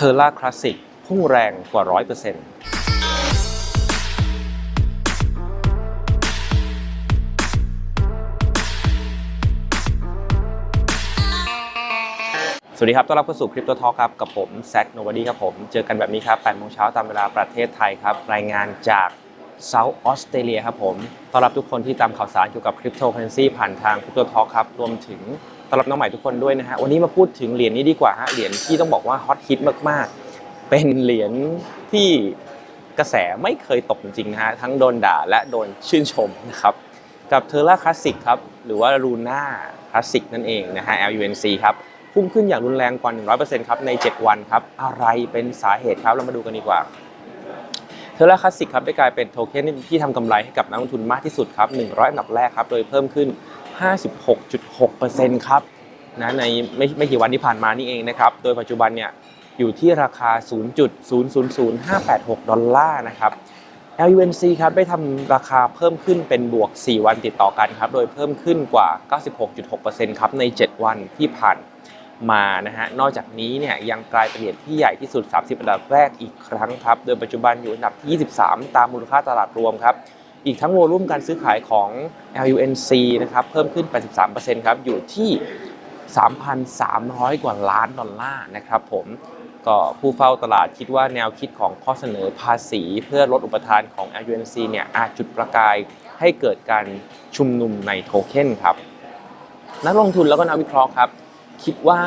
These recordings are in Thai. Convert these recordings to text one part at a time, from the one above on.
เทอร่าคลาสสิกพุ่งแรงกว่า 100%สวัสดีครับ ต้อนรับเข้าสู่คริปโตทอ k ครับ กับผมแซ k โนวดีครับผม เจอกันแบบนี้ครับ8โมงเช้าตามเวลาประเทศไทยครับ รายงานจากเซาท์ออสเตรเลียครับผม ต้อนรับทุกคนที่ตามข่าวสารเกี่ยวกับคริปโตเคอเรนซีผ่านทางคริปโตทอ k ครับ รวมถึง ต้อนรับน้องใหม่ทุกคนด้วยนะฮะวันนี้มาพูดถึงเหรียญนี้ดีกว่าฮะเหรียญที่ต้องบอกว่าฮอตฮิตมากๆ เป็นเหรียญที่กระแสไม่เคยตกจริงนะฮะทั้งโดนด่าและโดนชื่นชมนะครับกับเทอร่าคลาสสิกครับหรือว่าลูน่าคลาสสิกนั่นเองนะฮะ LUNC ครับพุ่งขึ้นอย่างรุนแรงกว่า 100%ครับใน 7 วันครับอะไรเป็นสาเหตุครับเรามาดูกันดีกว่าเทอร่าคลาสสิกครับได้กลายเป็นโทเค็นที่ทำกำไรให้กับนักลงทุนมากที่สุดครับ100อันดับแรกครับโดยเพิ่มขึ้น 56.6%ครับนะในไม่ไม่กี่วันที่ผ่านมานี่เองนะครับ โดยปัจจุบันเนี่ยอยู่ที่ราคา 0.000586 ดอลลาร์นะครับ LUNC ครับได้ทำราคาเพิ่มขึ้นเป็นบวก 4 วันติดต่อกันครับ โดยเพิ่มขึ้นกว่า 96.6%ครับใน 7 วันที่ผ่านมานะฮะ นอกจากนี้เนี่ยยังกลายเป็นเหรียญที่ใหญ่ที่สุด 30 อันดับแรกอีกครั้งครับ โดยปัจจุบันอยู่อันดับที่ 23 ตามมูลค่าตลาดรวมครับ อีกทั้งโวลุ่มการซื้อขายของ LUNC นะครับเพิ่มขึ้น 83%ครับอยู่ที่ 3,300 กว่าล้านดอลลาร์นะครับผมก็ผู้เฝ้าตลาดคิดว่าแนวคิดของข้อเสนอภาษีเพื่อลดอุปทานของ LUNC เนี่ยอาจจุดประกายให้เกิดการชุมนุมในโทเค็นครับ นักลงทุนแล้วก็นักวิเคราะห์ครับ คิดว่า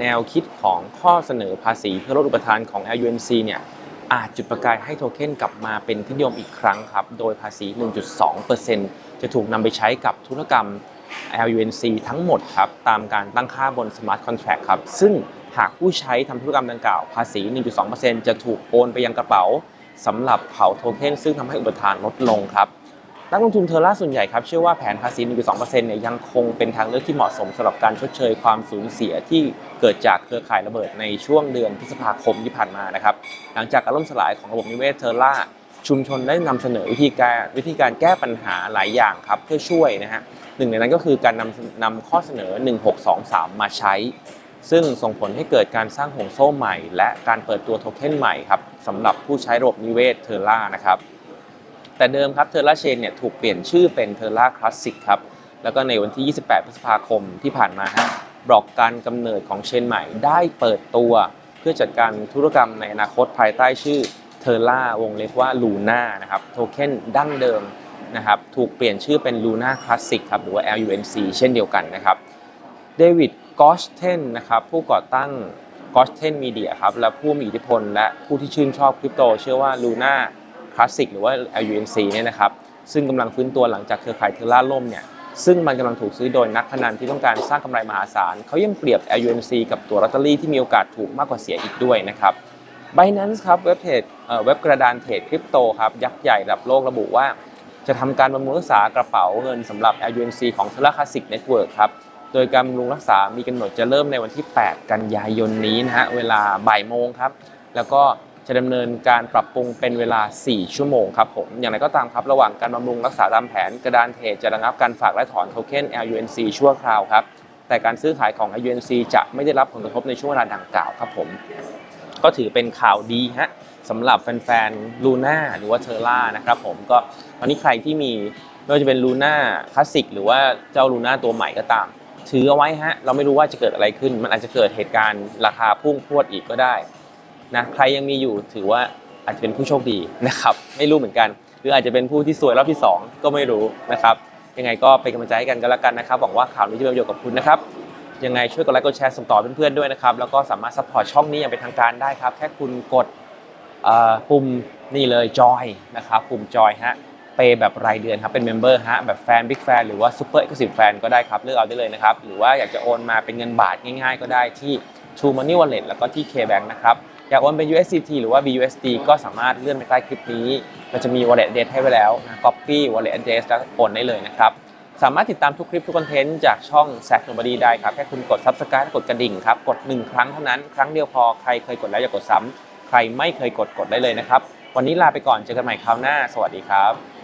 แนวคิดของข้อเสนอภาษีเพื่อลดอุปทานของ LUNC เนี่ย อาจจุดประกายให้โทเค็นกลับมาเป็นที่นิยมอีกครั้งครับ โดยภาษี 1.2%จะถูกนำไปใช้กับธุรกรรม LUNC ทั้งหมดครับ ตามการตั้งค่าบนสมาร์ทคอนแท็กครับ ซึ่งหากผู้ใช้ทำธุรกรรมดังกล่าว ภาษี 1.2%จะถูกโอนไปยังกระเป๋าสำหรับเผาโทเค็นซึ่งทำให้อุปทานลดลงครับ นักลงทุนเทอร่าส่วนใหญ่ครับเชื่อว่าแผนภาษี1.2%เนี่ยยังคงเป็นทางเลือกที่เหมาะสมสำหรับการชดเชยความสูญเสียที่เกิดจากเครือข่ายระเบิดในช่วงเดือนพฤษภาคมที่ผ่านมานะครับหลังจากการล่มสลายของระบบนิเวศเทอร่าชุมชนได้นำเสนอวิธีการวิธีการแก้ปัญหาหลายอย่างครับเพื่อช่วยนะฮะหนึ่งในนั้นก็คือการนำนำข้อเสนอ 1623 มาใช้ ซึ่งส่งผลให้เกิดการสร้างห่วงโซ่ใหม่ และการเปิดตัวโทเค็นใหม่ครับสำหรับผู้ใช้ระบบนิเวศเทอร่านะครับ แต่เดิมครับเทอร่าเชนเนี่ยถูกเปลี่ยนชื่อเป็นเทอร่าคลาสสิกครับแล้วก็ในวันที่ 28 พฤษภาคมที่ผ่านมาฮะบล็อกการกำเนิดของเชนใหม่ได้เปิดตัว เพื่อจัดการธุรกรรมในอนาคตภายใต้ชื่อเทอร่าวงเล็บว่าลูน่านะครับโทเค็นดั้งเดิมนะครับถูกเปลี่ยนชื่อเป็นลูน่าคลาสสิกครับหรือว่า LUNC เช่นเดียวกันนะครับเดวิดกอชเทนนะครับผู้ก่อตั้งกอชเทนมีเดียครับและผู้มีอิทธิพลและผู้ที่ชื่นชอบคริปโต เชื่อว่าลูน่า ลาสสิกหรือว่า LUNC เนี่ยนะครับซึ่งกำลังฟื้นตัวหลังจากเครือข่ายเทอร่าล่มเนี่ยซึ่งมันกำลังถูกซื้อโดยนักพนันที่ต้องการสร้างกำไรมหาศาลเขายังเปรียบ LUNC กับตัวลอตเตอรี่ที่มีโอกาสถูกมากกว่าเสียอีกด้วยนะครับ Binance ครับเว็บเทรดเอ่อเว็บกระดานเทรดคริปโตครับยักษ์ใหญ่ระดับโลกระบุว่า จะทำการบำรุงรักษากระเป๋าเงินสำหรับ LUNC ของ Terra Classic Network ครับโดยการบำรุงรักษามีกำหนดจะเริ่มในวันที่ 8 กันยายนนี้นะฮะเวลาบ่ายโมงครับแล้วก็ จะดำเนินการปรับปรุงเป็นเวลา 4 ชั่วโมงครับผม อย่างไรก็ตามครับ ระหว่างการบำรุงรักษาตามแผนกระดานเทรดจะระงับการฝากและถอนโทเค็น LUNC ชั่วคราวครับ แต่การซื้อขายของ LUNC จะไม่ได้รับผลกระทบในช่วงเวลาดังกล่าวครับผม ก็ถือเป็นข่าวดีฮะสำหรับแฟนๆลูน่าหรือว่าเทอร่านะครับผมก็ตอนนี้ใครที่มีไม่ว่าจะเป็นลูน่าคลาสสิกหรือว่าเจ้าลูน่าตัวใหม่ก็ตาม ถือเอาไว้ฮะเราไม่รู้ว่าจะเกิดอะไรขึ้น มันอาจจะเกิดเหตุการณ์ราคาพุ่งพรวดอีกก็ได้ นะใครยังมีอยู่ถือว่าอาจจะเป็นผู้โชคดีนะครับ ไม่รู้เหมือนกัน หรืออาจจะเป็นผู้ที่สวยรอบที่สองก็ไม่รู้นะครับ ยังไงก็เป็นกำลังใจให้กันกันแล้วกันนะครับหวังว่าข่าวนี้จะเป็นประโยชน์กับคุณนะครับยังไงช่วยกดไลค์กดแชร์ส่งต่อเพื่อนๆด้วยนะครับ แล้วก็สามารถซัพพอร์ตช่องนี้อย่างเป็นทางการได้ครับ แค่คุณกดปุ่มนี่เลยจอยนะครับปุ่มจอยฮะเปย์แบบรายเดือนครับเป็นเมมเบอร์ฮะแบบแฟนบิ๊กแฟนหรือว่าซูเปอร์เอ็กซ์คลูซีฟแฟนก็ได้ครับเลือกเอาได้เลยนะครับ หรือว่าอยากจะโอนมาเป็นเงินบาทง่ายๆ ก็ได้ที่ True Money Wallet แล้วก็ที่ KBank นะครับ อยากโอนเป็น USDT หรือว่า BUSD ก็สามารถเลื่อนไปใต้คลิปนี้ มันจะมี wallet address ให้ไว้แล้วนะ copy wallet address แล้วโอนได้เลยนะครับ สามารถติดตามทุกคลิปทุกคอนเทนต์จากช่อง s ซ c k Nobody ได้ครับ แค่คุณกด Subscribe กดกระดิ่งครับ กด 1 ครั้งเท่านั้น ครั้งเดียวพอ ใครเคยกดแล้วอย่ากดซ้ำใครไม่เคยกดกดได้เลยนะครับ วันนี้ลาไปก่อน เจอกันใหม่คราวหน้า สวัสดีครับ